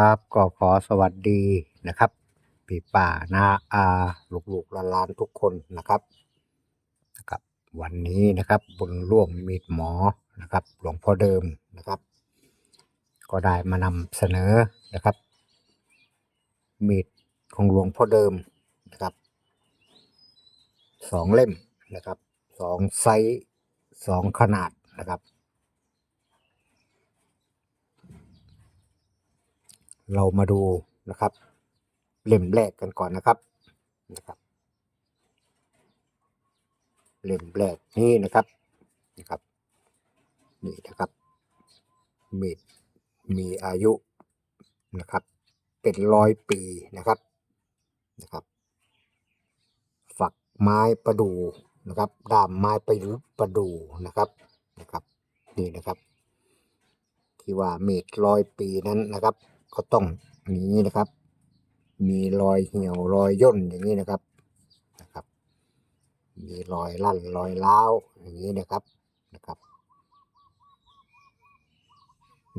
ครับ ก็ขอสวัสดีนะครับพี่ป่านาอาลูกๆหลานๆทุกคนนะครับนะครับ วันนี้นะครับบุญร่วมมีดหมอนะครับ หลวงพ่อเดิมนะครับ ก็ได้มานำเสนอนะครับ มีดของหลวงพ่อเดิมนะครับสองเล่มนะครับสองไซส์สองขนาดนะครับ เรามาดูนะครับ เล่มแรกกันก่อนนะครับนะครับ เล่มแรกนี่นะครับนะครับนี่นะครับมีดมีอายุนะครับ เป็นร้อยปีนะครับนะครับ ฝักไม้ประดู่นะครับด้ามไม้ไปประดู่นะครับนะครับ นี่นะครับ ที่ว่าเมตรร้อยปีนั้นนะครับ ก็ต้องอย่างนี้นะครับ มีรอยเหี่ยวรอยย่นอย่างนี้นะครับนะครับ มีรอยลั่นรอยล้าวอย่างนี้นะครับนะครับ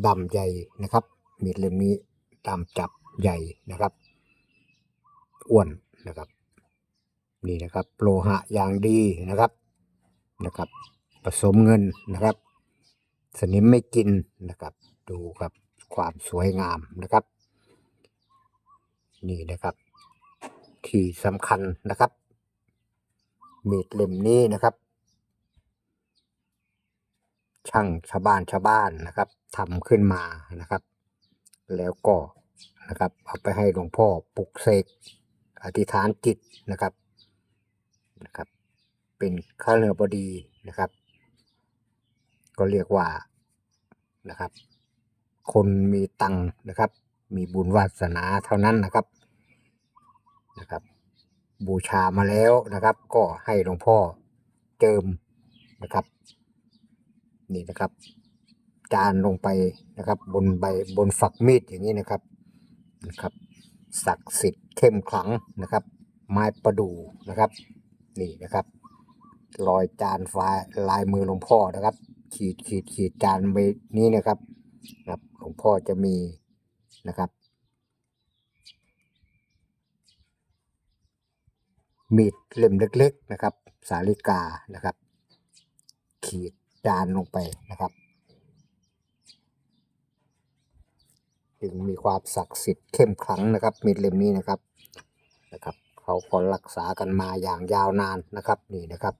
ดำใหญ่นะครับ มีดเล่มนี้ดำจับใหญ่นะครับอ้วนนะครับ นี่นะครับ โลหะอย่างดีนะครับนะครับ ผสมเงินนะครับ สนิมไม่กินนะครับ ดูครับ ความสวยงามนะครับ นี่นะครับ ที่สำคัญนะครับ มีดเล่มนี้นะครับ ช่างชาวบ้านชาวบ้านนะครับทำขึ้นมานะครับ แล้วก็นะครับเอาไปให้หลวงพ่อปลุกเสกอธิษฐานจิตนะครับนะครับ เป็นข้าเรือบดีนะครับ ก็เรียกว่านะครับ คนมีตังนะครับ มีบุญวาสนาเท่านั้นนะครับนะครับ บูชามาแล้วนะครับ ก็ให้หลวงพ่อเจิมนะครับ นี่นะครับ จานลงไปนะครับ บนใบบนฝักมีดอย่างนี้นะครับนะครับศักดิ์สิทธิ์เข้มขลังนะครับ ไม้ประดู่นะครับ นี่นะครับรอยจานฟ้าลายมือหลวงพ่อนะครับ ขีดขีดขีดจานไปนี้นะครับนะครับ ลวงพ่อจะมีนะครับ มีดเล่มเล็กๆนะครับ สาลิกานะครับ ขีดจานลงไปนะครับ จึงมีความศักดิ์สิทธิ์เข้มขลังนะครับ มีดเล่มนี้นะครับนะครับเขาก็รักษากันมาอย่างยาวนานนะครับนี่นะครับ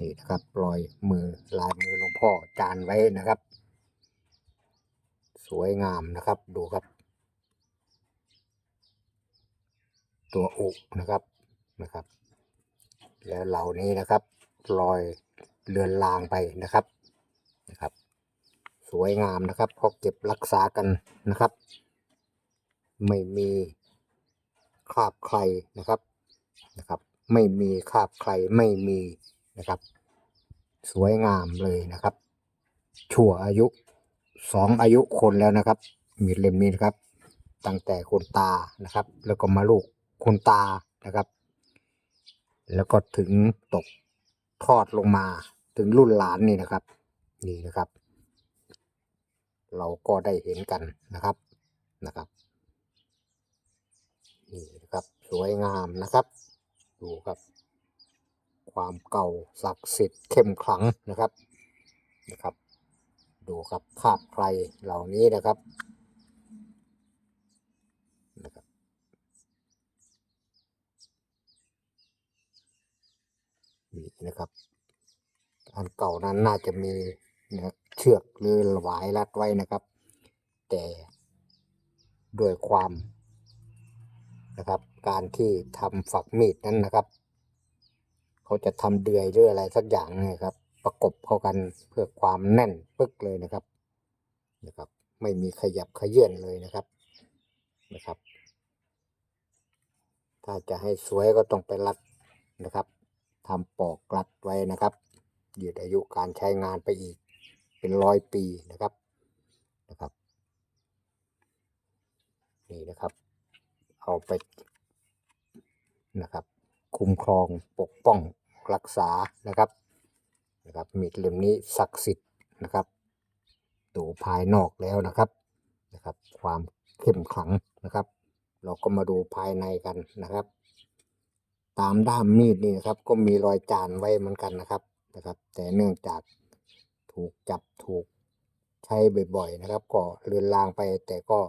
นี่นะครับรอยมือลายมือหลวงพ่อจานไว้นะครับ สวยงามนะครับ ดูครับ ตัวอุนะครับนะครับ แล้วเหล่านี้นะครับรอยเลือนลางไปนะครับนะครับ สวยงามนะครับเขาเก็บรักษากันนะครับ ไม่มีคราบใครนะครับนะครับ ไม่มีคราบใครไม่มีนะครับ สวยงามเลยนะครับ ชั่วอายุ สองอายุคนแล้วนะครับ มีดเล่มนี้นะครับ ตั้งแต่คุณตานะครับ แล้วก็มาลูกคุณตานะครับ แล้วก็ถึงตกทอดลงมาถึงรุ่นหลานนี่นะครับ นี่นะครับ เราก็ได้เห็นกันนะครับนะครับนี่นะครับสวยงามนะครับ ดูครับ ความเก่าศักดิ์สิทธิ์เข้มขลังนะครับนะครับ ดูครับภาพใครเหล่านี้นะครับนะครับ นี่นะครับ อันเก่านั้นน่าจะมีนะเชือกหรือหวายรัดไว้นะครับ แต่ด้วยความนะครับ การที่ทำฝักมีดนั้นนะครับ เขาจะทำเดือยหรืออะไรสักอย่างนะครับ ประกบเข้ากันเพื่อความแน่นปึ๊กเลยนะครับนะครับ ไม่มีขยับขยื่นเลยนะครับนะครับ ถ้าจะให้สวยก็ต้องไปรัดนะครับทำปอกรัดไว้นะครับยืดอายุการใช้งานไปอีกเป็นร้อยปีนะครับนะครับนี่นะครับ เอาไปนะครับ คุ้มครองปกป้องรักษานะครับ นะครับมีดเล่มนี้ศักดิ์สิทธิ์นะครับดูภายนอกแล้วนะครับนะครับ ความเข้มขลังนะครับ เราก็มาดูภายในกันนะครับ ตามด้ามมีดนี่นะครับ ก็มีรอยจานไว้เหมือนกันนะครับนะครับ แต่เนื่องจากถูกจับถูกใช้บ่อยๆนะครับ ก็เลือนลางไป แต่ก็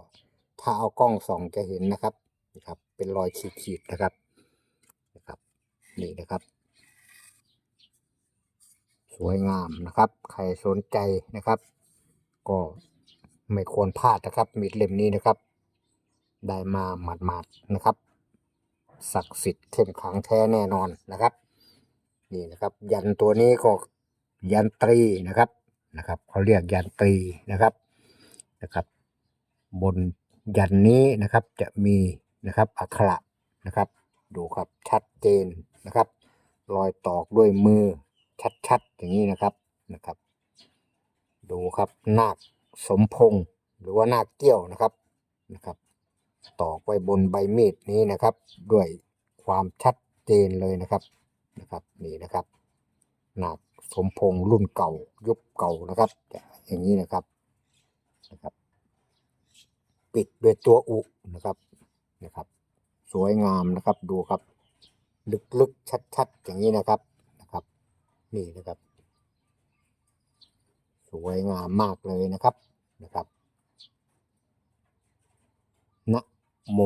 ถ้าเอากล้องส่องจะเห็นนะครับนะครับ เป็นรอยขีดๆนะครับนะครับนี่นะครับ สวยงามนะครับ ใครสนใจนะครับ ก็ไม่ควรพลาดนะครับ มีดเล่มนี้นะครับ ได้มาหมาดๆนะครับศักดิ์สิทธิ์เข้มขังแท้แน่นอนนะครับ นี่นะครับ ยันตัวนี้ก็ยันตรีนะครับนะครับเขาเรียกยันตรีนะครับนะครับ บนยันนี้นะครับจะมีนะครับอักขระนะครับ ดูครับชัดเจนนะครับ รอยตอกด้วยมือ ชัดๆ อย่างนี้นะครับนะครับ ดูครับนาคสมพงษ์หรือว่านาคเกี้ยวนะครับนะครับตอกไว้บนใบมีดนี้นะครับ ด้วยความชัดเจนเลยนะครับนะครับนี่นะครับนาคสมพงษ์รุ่นเก่ายุคเก่านะครับอย่างนี้นะครับนะครับ ปิดด้วยตัวอุนะครับนะครับ สวยงามนะครับดูครับ ลึกๆชัดๆ อย่างนี้นะครับ นี่นะครับ สวยงามมากเลยนะครับนะครับนะโม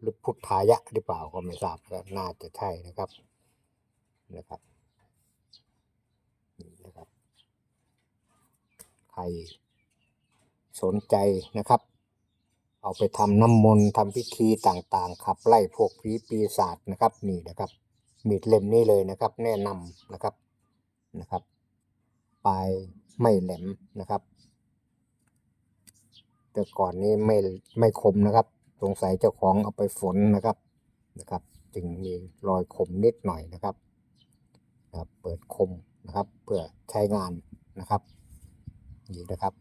หรือพุทธายะหรือเปล่าก็ไม่ทราบก็น่าจะใช่นะครับนะครับนี่นะครับ ใครสนใจนะครับ เอาไปทำน้ำมนต์ทำพิธีต่างๆ ขับไล่พวกผีปีศาจนะครับ นี่นะครับมีดเล่มนี้เลยนะครับ แนะนำนะครับ นะครับ ปลายไม่แหลมนะครับ แต่ก่อนนี้ไม่ไม่คมนะครับ สงสัยเจ้าของเอาไปฝนนะครับนะครับ จึงมีรอยคมนิดหน่อยนะครับนะครับ เปิดคมนะครับ เพื่อใช้งานนะครับนี่นะครับ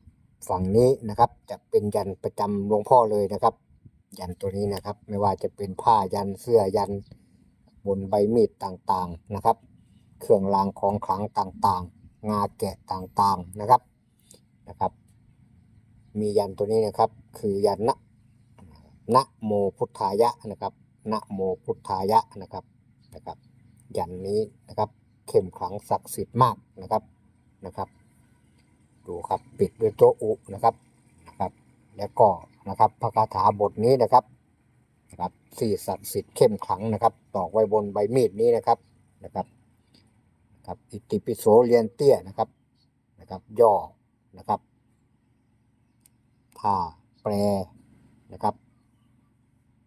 ฝั่งนี้นะครับจะเป็นยันประจำหลวงพ่อเลยนะครับ ยันตัวนี้นะครับ ไม่ว่าจะเป็นผ้ายันเสื้อยันบนใบมีดต่างๆนะครับ เครื่องรางของขลังต่างๆ งาแกะต่างๆนะครับนะครับ มียันตัวนี้นะครับ คือยันนะนะโมพุทธายะนะครับนะโมพุทธายะนะครับนะครับ ยันนี้นะครับ เข้มขลังศักดิ์สิทธิ์มากนะครับนะครับ ดูครับปิดด้วยตัวอุนะครับนะครับ แล้วก็นะครับพระคาถาบทนี้นะครับนะครับสี่ศักดิ์สิทธิ์เข้มขลังนะครับ ตอกไว้บนใบมีดนี้นะครับนะครับ ครับอิติปิโสเรียนเตี้ยนะครับนะครับย่อนะครับถ้าแปลนะครับ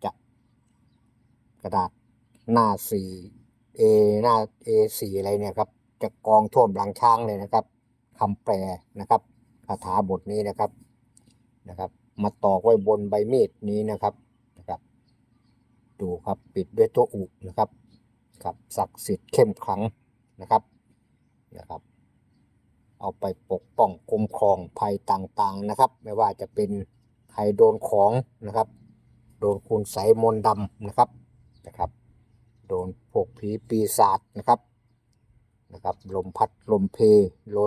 จะกระดาษหน้าสี่เอหน้า A4 อะไรเนี่ยครับ จะกองท่วมหลังช้างเลยนะครับคำแปลนะครับคาถาบทนี้นะครับนะครับ มาตอกไว้บนใบมีดนี้นะครับนะครับ ดูครับปิดด้วยตัวอุนะครับครับศักดิ์สิทธิ์เข้มขลัง นะครับนะครับ เอาไปปกป้องคุ้มครองภัยต่างๆนะครับ ไม่ว่าจะเป็นใครโดนของนะครับ โดนคุณใสยมนดำนะครับนะครับ โดนพวกผีปีศาจนะครับนะครับลมพัดลมเพล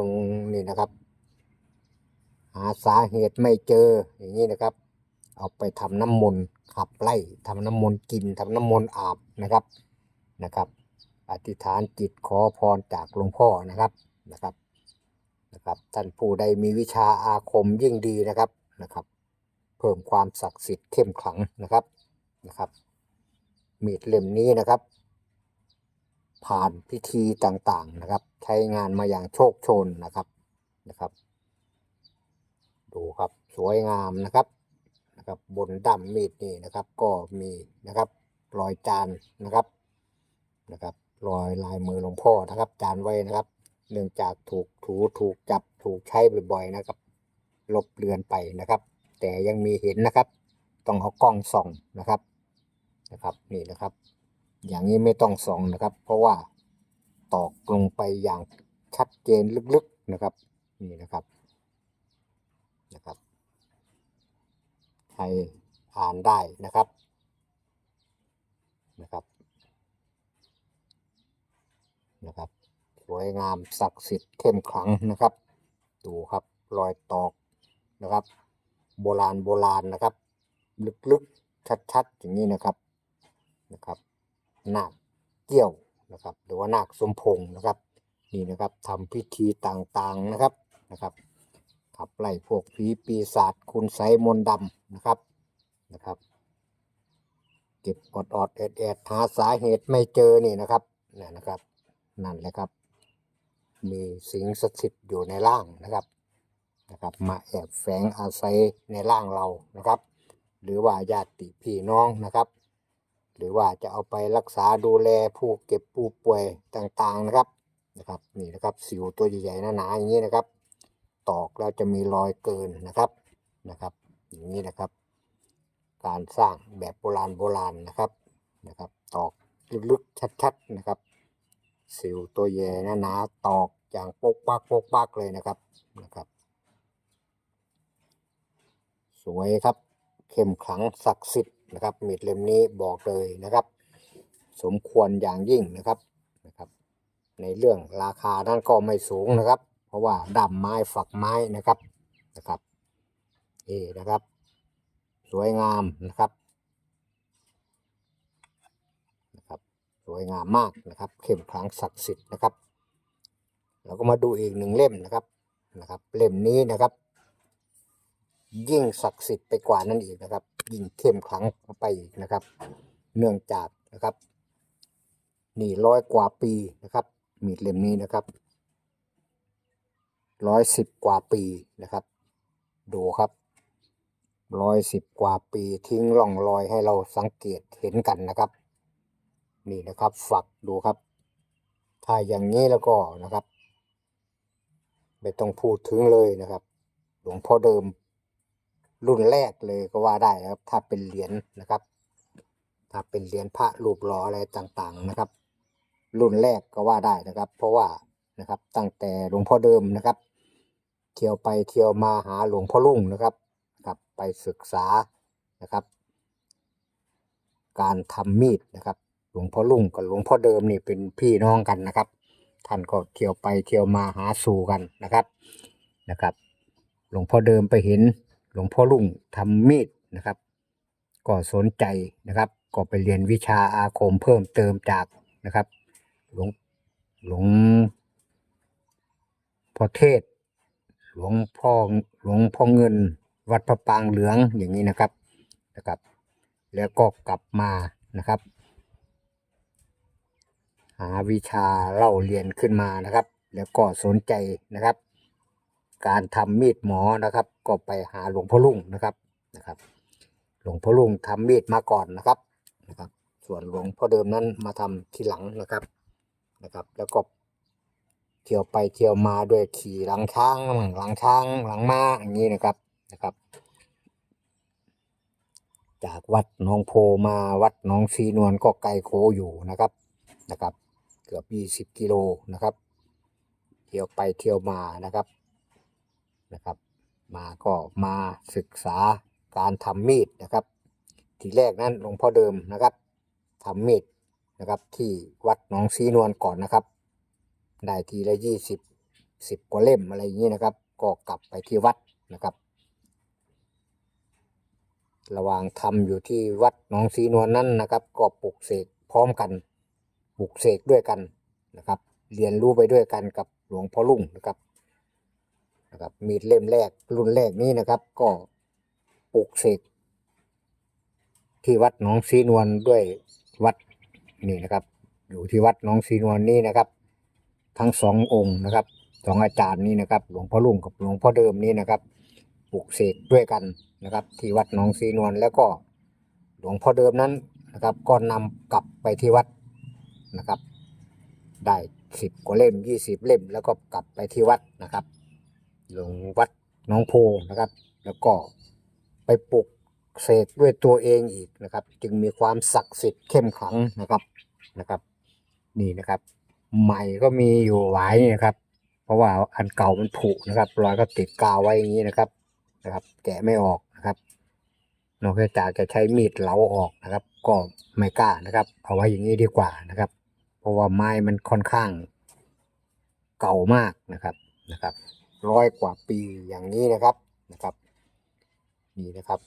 งนี่นะครับ หาสาเหตุไม่เจออย่างนี้นะครับ เอาไปทำน้ำมนต์ขับไล่ทำน้ำมนต์กินทำน้ำมนต์อาบนะครับนะครับ อธิษฐานจิตขอพรจากหลวงพ่อนะครับนะครับนะครับท่านผู้ใดมีวิชาอาคมยิ่งดีนะครับนะครับ เพิ่มความศักดิ์สิทธิ์เข้มขลังนะครับนะครับมีดเล่มนี้นะครับ ผ่านพิธีต่างๆนะครับ ใช้งานมาอย่างโชคชนนะครับนะครับ ดูครับสวยงามนะครับนะครับ บนด้ามมีดนี่นะครับ ก็มีนะครับรอยจานนะครับนะครับ รอยลายมือหลวงพ่อนะครับจานไว้นะครับ เนื่องจากถูกถูถูกจับถูกใช้บ่อยๆนะครับ ลบเลือนไปนะครับ แต่ยังมีเห็นนะครับ ต้องเอากล้องส่องนะครับนะครับนี่นะครับ อย่างนี้ไม่ต้องส่องนะครับ เพราะว่าตอกลงไปอย่างชัดเจนลึกๆนะครับนี่นะครับนะครับใครอ่านได้นะครับนะครับ นะครับ สวยงามศักดิ์สิทธิ์เข้มขลังนะครับ ดูครับรอยตอกนะครับ โบราณโบราณนะครับ ลึกๆชัดๆอย่างนี้นะครับนะครับนาคเกี้ยวนะครับ หรือว่านาคสมพงนะครับนี่นะครับทำพิธีต่างๆนะครับนะครับขับไล่พวกผีปีศาจคุณไสมนดำนะครับนะครับเก็บอดอดๆแอดแอดๆหาสาเหตุไม่เจอนี่นะครับนี่นะครับ นั่นแหละครับ มีสิงสถิตอยู่ในร่างนะครับนะครับ มาแอบแฝงอาศัยในร่างเรานะครับ หรือว่าญาติพี่น้องนะครับ หรือว่าจะเอาไปรักษาดูแลผู้เก็บผู้ป่วยต่างๆนะครับนะครับนี่นะครับสิวตัวใหญ่ๆหนาๆอย่างนี้นะครับ ตอกแล้วจะมีรอยเกินนะครับนะครับ อย่างนี้นะครับ การสร้างแบบโบราณโบราณนะครับนะครับ ตอกลึกๆชัด ๆนะครับ สิวตัวใหญ่หนาตอกอย่างโปกปักโปกปักเลยนะครับนะครับ สวยครับ เข้มขลังศักดิ์สิทธิ์นะครับมีดเล่มนี้บอกเลยนะครับ สมควรอย่างยิ่งนะครับนะครับ ในเรื่องราคานั้นก็ไม่สูงนะครับ เพราะว่าดำไม้ฝักไม้นะครับนะครับนี่นะครับ สวยงามนะครับนะครับ ส วยงามมากนะครับ เข้มขลังศักดิ์สิทธิ์นะครับเราก็มาดูอีกหนึ่งเล่มนะครับนะครับ เล่มนี้นะครับ ยิ่งศักดิ์สิทธิ์ไปกว่านั้นอีกนะครับ ยิ่งเข้มขลังไปอีกนะครับ เนื่องจากนะครับ นี่ร้อยกว่าปีนะครับ มีดเล่มนี้นะครับร้อยสิบกว่าปีนะครับ ดูครับร้อยสิบกว่าปีทิ้งร่องรอยให้เราสังเกตเห็นกันนะครับ นี่นะครับ ฝักดูครับ ถ้าอย่างนี้แล้วก็นะครับ ไม่ต้องพูดถึงเลยนะครับ หลวงพ่อเดิม รุ่นแรกเลยก็ว่าได้นะครับ ถ้าเป็นเหรียญนะครับ ถ้าเป็นเหรียญพระรูปหล่ออะไรต่างๆนะครับ รุ่นแรกก็ว่าได้นะครับ เพราะว่านะครับ ตั้งแต่หลวงพ่อเดิมนะครับเที่ยวไปเที่ยวมาหาหลวงพ่อลุ่งนะครับครับไปศึกษานะครับ การทำมีดนะครับ ลวงพ่อลุ่งกับหลวงพ่อเดิมนี่เป็นพี่น้องกันนะครับ ท่านก็เที่ยวไปเที่ยวมาหาสู่กันนะครับนะครับ หลวงพ่อเดิมไปเห็น หลวงพ่อลุ่งทำมีดนะครับ ก็สนใจนะครับ ก็ไปเรียนวิชาอาคมเพิ่มเติมจากนะครับ หลวงหลวงพ่อเทศ หลวงพ่อหลวงพ่อเงิน วัดพระปางเหลืองอย่างนี้นะครับนะครับ แล้วก็กลับมานะครับ หาวิชาเล่าเรียนขึ้นมานะครับ แล้วก็สนใจนะครับ การทำมีดหมอนะครับ ก็ไปหาหลวงพ่อลุ่งนะครับนะครับ หลวงพ่อลุงทำมีดมาก่อนนะครับนะครับ ส่วนหลวงพ่อเดิมนั้นมาทำทีหลังนะครับนะครับ แล้วก็เที่ยวไปเที่ยวมาด้วยขี่หลังช้างหลังช้างหลังม้าอย่างนี้นะครับนะครับ จากวัดหนองโพมาวัดหนองซีนวลก็ไกลโคอยู่นะครับนะครับ เกือบยี่สิบกิโลนะครับ เที่ยวไปเที่ยวมานะครับนะครับ มาก็มาศึกษาการทำมีดนะครับ ทีแรกนั้นหลวงพ่อเดิมนะครับทำมีดนะครับที่วัดหนองซีนวลก่อนนะครับ ได้ทีละยี่สิบสิบกว่าเล่มอะไรอย่างนี้นะครับ ก็กลับไปที่วัดนะครับ ระหว่างทำอยู่ที่วัดหนองซีนวลนั้นนะครับ ก็ปลุกเสกพร้อมกัน ปลุกเสกด้วยกันนะครับ เรียนรู้ไปด้วยกันกับหลวงพ่อลุ่งนะครับนะครับ มีดเล่มแรกรุ่นแรกนี้นะครับ ก็ปลูกเสกที่วัดหนองซีนวลด้วยวัดนี่นะครับ อยู่ที่วัดหนองซีนวลนี่นะครับ ทั้งสององค์นะครับสองอาจารย์นี้นะครับ หลวงพ่อลุงกับหลวงพ่อเดิมนี้นะครับปลูกเสกด้วยกันนะครับ ที่วัดหนองซีนวลแล้วก็หลวงพ่อเดิมนั้นนะครับ ก็นำกลับไปที่วัด นะครับ ได้สิบกว่าเล่มยี่สิบเล่ม แล้วก็กลับไปที่วัดนะครับหลวงวัดหน้องโพนะครับ แล้วก็ไปปลุกเสกด้วยตัวเองอีกนะครับ จึงมีความศักดิ์สิทธิ์เข้มขลังนะครับนะครับ นี่นะครับ ใหม่ก็มีอยู่หลายนะครับ เพราะว่าอันเก่ามันผุนะครับรอยก็ติดกาวไว้อย่างนี้นะครับนะครับ แกะไม่ออกนะครับนอกจากจะใช้มีดเหลาออกนะครับ ก็ไม่กล้านะครับ เอาไว้อย่างนี้ดีกว่านะครับ เพราะว่าไม้มันค่อนข้างเก่ามากนะครับนะครับร้อยกว่าปีอย่างนี้นะครับนะครับ นี่นะครับ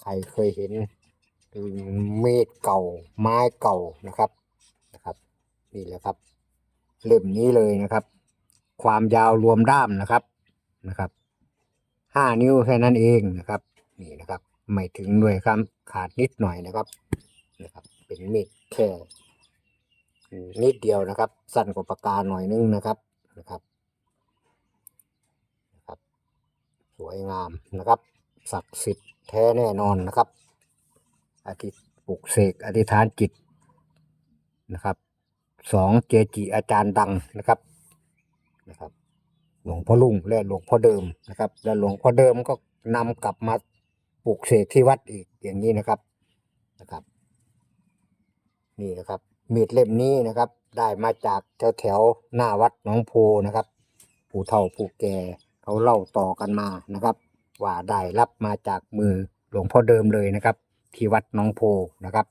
ใครเคยเห็นเมีดเก่าไม้เก่านะครับนะครับ นี่แหละครับเล่มนี้เลยนะครับ ความยาวรวมด้ามนะครับนะครับห้านิ้วแค่นั้นเองนะครับ นี่นะครับ ไม่ถึงด้วยครับ ขาดนิดหน่อยนะครับนะครับ เป็นมีดแค่นิดเดียวนะครับ สั้นกว่าปากกาหน่อยนึงนะครับนะครับนะครับ สวยงามนะครับศักดิ์สิทธิ์แท้แน่นอนนะครับอธิปลุกเสกอธิษฐานจิตนะครับสองเจจิอาจารย์ดังนะครับนะครับ หลวงพ่อลุงและหลวงพ่อเดิมนะครับ และหลวงพ่อเดิมก็นำกลับมา ปลูกเสกที่วัดอีกอย่างนี้นะครับนะครับ นี่นะครับ มีดเล่มนี้นะครับ ได้มาจากแถวแถวๆหน้าวัดหนองโพนะครับ ผู้เฒ่าผู้แก่เขาเล่าต่อกันมานะครับ ว่าได้รับมาจากมือหลวงพ่อเดิมเลยนะครับ ที่วัดหนองโพนะครับ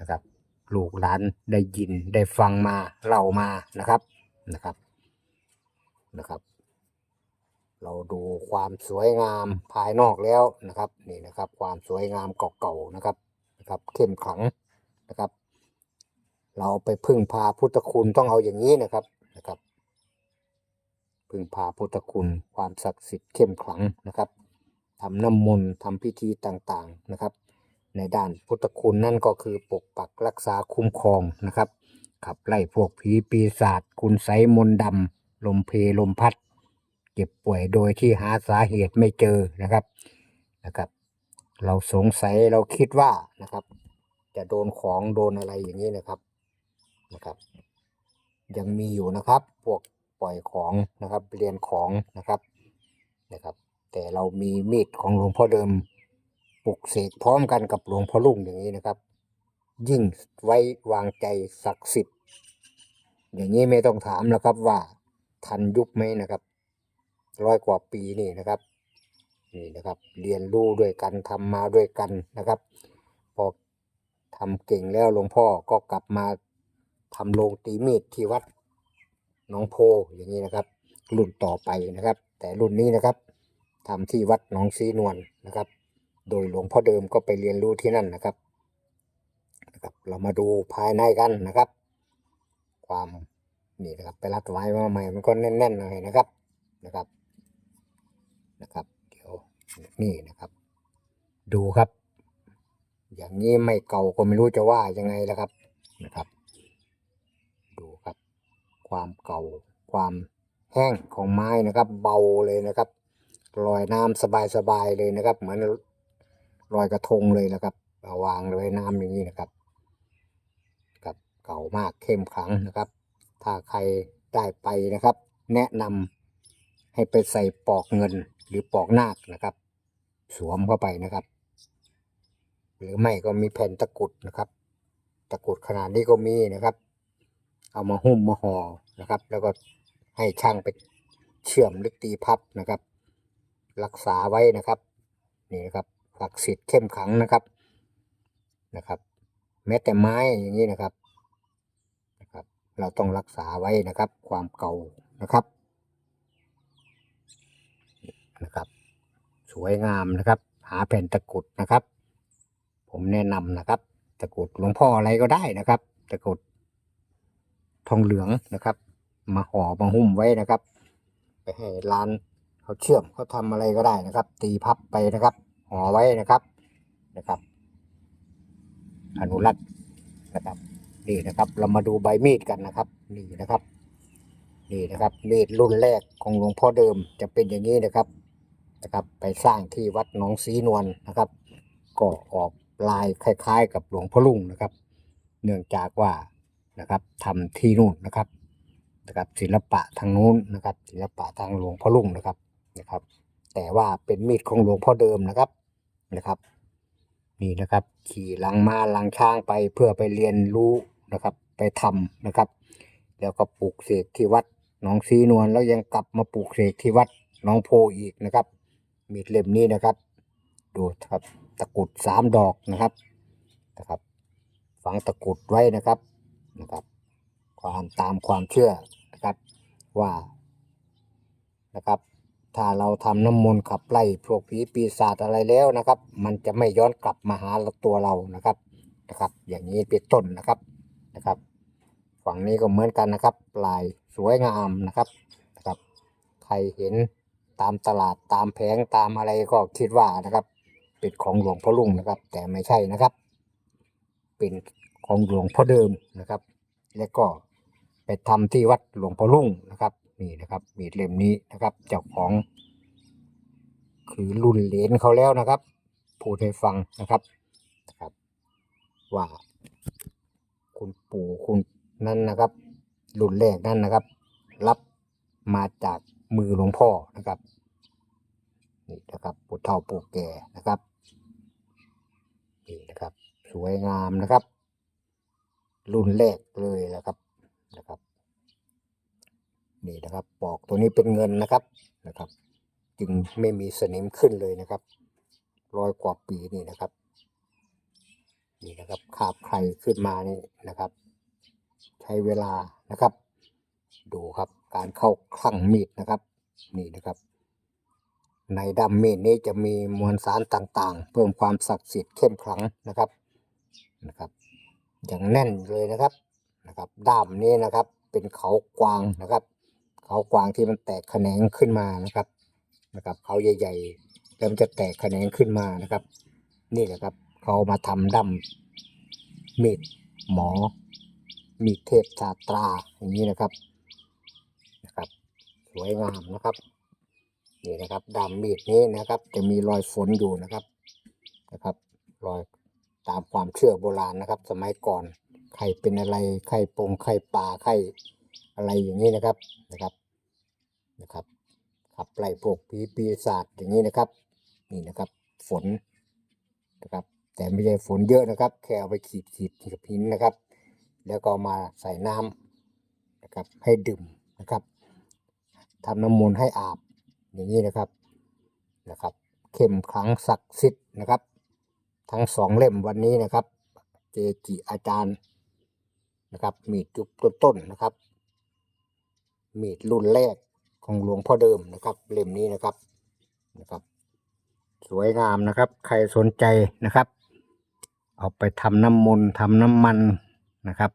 นะครับลูกหลานได้ยินได้ฟังมาเล่ามานะครับนะครับนะครับ เราดูความสวยงามภายนอกแล้วนะครับนี่นะครับ ความสวยงามเก่าๆนะครับนะครับ เข้มขลังนะครับ เราไปพึ่งพาพุทธคุณต้องเอาอย่างนี้นะครับนะครับ พึ่งพาพุทธคุณความศักดิ์สิทธิ์เข้มขลังนะครับทำน้ำมนต์ทำพิธีต่างๆนะครับ ในด้านพุทธคุณนั่นก็คือปกปักรักษาคุ้มครองนะครับขับไล่พวกผีปีศาจคุณไสยมนต์ดำลมเพลลมพัด เจ็บป่วยโดยที่หาสาเหตุไม่เจอนะครับนะครับ เราสงสัยเราคิดว่านะครับ จะโดนของโดนอะไรอย่างนี้นะครับนะครับ ยังมีอยู่นะครับพวกปล่อยของนะครับเรียนของนะครับนะครับ แต่เรามีมีดของหลวงพ่อเดิมปลุกเสกพร้อมกันกับหลวงพ่อลุ่งอย่างนี้นะครับ ยิ่งไว้วางใจศักดิ์สิทธิ์อย่างนี้ไม่ต้องถามแล้วครับว่าทันยุคไหมนะครับ ร้อยกว่าปีนี่นะครับนี่นะครับ เรียนรู้ด้วยกันทำมาด้วยกันนะครับ พอทำเก่งแล้วหลวงพ่อก็กลับมาทำโรงตีมีดที่วัดหนองโพอย่างนี้นะครับ รุ่นต่อไปนะครับ แต่รุ่นนี้นะครับทำที่วัดหนองซีนวลนะครับ โดยหลวงพ่อเดิมก็ไปเรียนรู้ที่นั่นนะครับนะครับ เรามาดูภายในกันนะครับ ความนี่นะครับไปรัดไว้มาใหม่มันก็แน่นๆหน่อยนะครับนะครับ นะครับ เดี๋ยวนี่นะครับ ดูครับ อย่างนี้ไม่เก่าก็ไม่รู้จะว่ายังไงแล้วครับนะครับ ดูครับ ความเก่าความแห้งของไม้นะครับ เบาเลยนะครับลอยน้ำสบายๆเลยนะครับ เหมือนลอยกระทงเลยนะครับเอาวางไว้น้ำอย่างนี้นะครับครับเก่ามากเข้มขังนะครับ ถ้าใครได้ไปนะครับ แนะนำให้ไปใส่ปอกเงิน หรือปอกนาคนะครับ สวมเข้าไปนะครับ หรือไม่ก็มีแผ่นตะกุดนะครับ ตะกุดขนาดนี้ก็มีนะครับ เอามาหุ้มมาห่อนะครับ แล้วก็ให้ช่างไปเชื่อมหรือตีพับนะครับ รักษาไว้นะครับนี่นะครับศักดิ์สิทธิ์เข้มขังนะครับนะครับ แม้แต่ไม้อย่างนี้นะครับนะครับ เราต้องรักษาไว้นะครับ ความเก่านะครับ นะครับ สวยงามนะครับ หาแผ่นตะกรุดนะครับ ผมแนะนำนะครับ ตะกรุดหลวงพ่ออะไรก็ได้นะครับ ตะกรุดทองเหลืองนะครับ มาห่อมาหุ้มไว้นะครับ ไปให้ร้านเขาเชื่อมเขาทำอะไรก็ได้นะครับ ตีพับไปนะครับห่อไว้นะครับนะครับ อนุรักษ์นะครับนี่นะครับ เรามาดูใบมีดกันนะครับ นี่นะครับ นี่นะครับมีดรุ่นแรกของหลวงพ่อเดิมจะเป็นอย่างนี้นะครับ นะครับ ไปสร้างที่วัดหนองสีนวลนะครับ ก็ออกลายคล้าย ๆ กับหลวงพ่อลุงนะครับ เนื่องจากว่านะครับทำที่นู่นนะครับนะครับ ศิลปะทางนู้นนะครับ ศิลปะทางหลวงพ่อลุงนะครับนะครับ แต่ว่าเป็นมีดของหลวงพ่อเดิมนะครับนะครับ นี่นะครับ ขี่หลังมาหลังช้างไปเพื่อไปเรียนรู้นะครับ ไปทำนะครับ แล้วก็ปลูกเสกที่วัดหนองซีนวลแล้วยังกลับมาปลูกเสกที่วัดหนองโพอีกนะครับ มีดเล่มนี้นะครับ ดูครับตะกรุดสามดอกนะครับนะครับ ฝังตะกรุดไว้นะครับนะครับความตามความเชื่อนะครับว่านะครับ ถ้าเราทำน้ำมนต์ขับไล่พวกผีปีศาจอะไรแล้วนะครับ มันจะไม่ย้อนกลับมาหาตัวเรานะครับนะครับ อย่างนี้เป็นต้นนะครับนะครับ ฝั่งนี้ก็เหมือนกันนะครับ ลายสวยงามนะครับนะครับ ใครเห็น ตามตลาดตามแผงตามอะไรก็คิดว่านะครับ เป็นของหลวงพ่อลุงนะครับ แต่ไม่ใช่นะครับ เป็นของหลวงพ่อเดิมนะครับ และก็ไปทำที่วัดหลวงพ่อลุงนะครับนี่นะครับมีดเล่มนี้นะครับเจ้าของ คือรุ่นเหลนเขาแล้วนะครับพูดให้ฟังนะครับนะครับ ว่า คุณปู่คุณนั่นนะครับ รุ่นแรกนั่นนะครับ รับมาจากมือหลวงพ่อนะครับ นี่นะครับปูเฒ่าปูแก่นะครับนี่นะครับ สวยงามนะครับ รุ่นแรกเลยนะครับนะครับ นี่นะครับปอกตัวนี้เป็นเงินนะครับนะครับ จึงไม่มีสนิมขึ้นเลยนะครับร้อยกว่าปีนี่นะครับ นี่นะครับขาบไข่ขึ้นมานี่นะครับ ใช้เวลานะครับ ดูครับการเข้าคลั่งมีดนะครับ นี่นะครับ ในดำมีดนี้จะมีมวลสารต่างๆ เพิ่มความศักดิ์สิทธิ์เข้มขลังนะครับนะครับ อย่างแน่นเลยนะครับนะครับด้ามนี้นะครับเป็นเขากวางนะครับ เขากวางที่มันแตกแขนงขึ้นมานะครับนะครับเขาใหญ่ๆแล้วมันจะแตกแขนงขึ้นมานะครับ นี่แหละครับเขามาทำด้ำมีดหมอ มีดเทพชาตราอย่างนี้นะครับนะครับ สวยงามนะครับ นี่นะครับดำมีดนี้นะครับ จะมีรอยฝนอยู่นะครับนะครับ รอยตามความเชื่อโบราณนะครับ สมัยก่อนใครเป็นอะไรใครปงใครป่าใครอะไรอย่างนี้นะครับนะครับนะครับขับไล่พวกผีปีศาจอย่างนี้นะครับ นี่นะครับฝนนะครับแต่ไม่ใช่ฝนเยอะนะครับ แค่เอาไปขีดขีดกับหินนะครับ แล้วก็มาใส่น้ำนะครับให้ดื่มนะครับทำน้ำมนต์ให้อาบ อย่างนี้นะครับนะครับ เข้มขลังศักดิ์สิทธิ์นะครับ ทั้งสองเล่มวันนี้นะครับ เจจิอาจารย์นะครับมีดจุดต้นๆนะครับ มีดรุ่นแรกของหลวงพ่อเดิมนะครับ เล่มนี้นะครับนะครับ สวยงามนะครับ ใครสนใจนะครับ เอาไปทำน้ำมนต์ทำน้ำมันนะครับ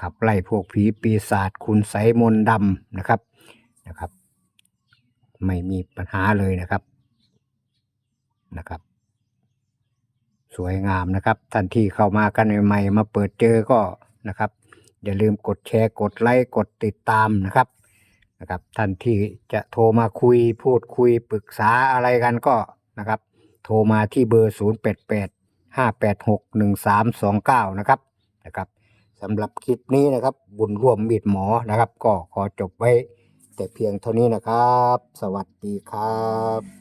ขับไล่พวกผีปีศาจคุณไสมนดำนะครับนะครับ ไม่มีปัญหาเลยนะครับนะครับ สวยงามนะครับ ท่านที่เข้ามากันใหม่ๆมาเปิดเจอก็นะครับ อย่าลืมกดแชร์กดไลค์กดติดตามนะครับนะครับ ท่านที่จะโทรมาคุยพูดคุยปรึกษาอะไรกันก็นะครับ โทรมาที่เบอร์ 0 8 8 5 8 6 1 3 2 9 นะครับนะครับสำหรับคลิปนี้นะครับ บุญร่วมมีดหมอนะครับ ก็ขอจบไว้ แต่เพียงเท่านี้นะครับ สวัสดีครับ